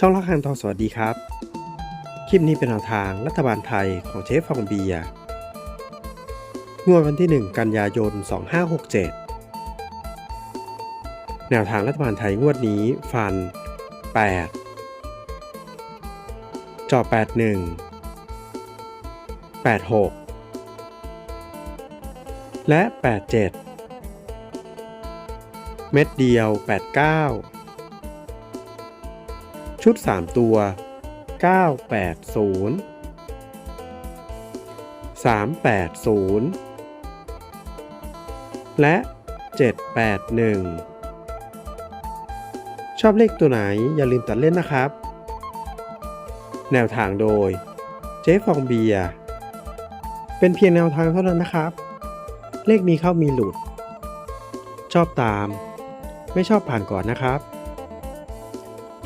ช่องรักทางทองสวัสดีครับ คลิปนี้เป็นแนวทางรัฐบาลไทยของเชฟฟองเบียงวดวันที่ 1 กันยายน 2567 แนวทางรัฐบาลไทยงวดนี้ฟัน 8 จอ 81 86 และ 87 เม็ดเดียว 89 ชุด 3 ตัว 980 380 และ 781 ชอบเลขตัวไหนอย่าลืมตัดเล่นนะครับ แนวทางโดย เจ๊ฟองเบียเป็นเพียงแนวทางเท่านั้นนะครับ เลขมีเข้ามีหลุด ชอบตาม ไม่ชอบผ่านก่อนนะครับ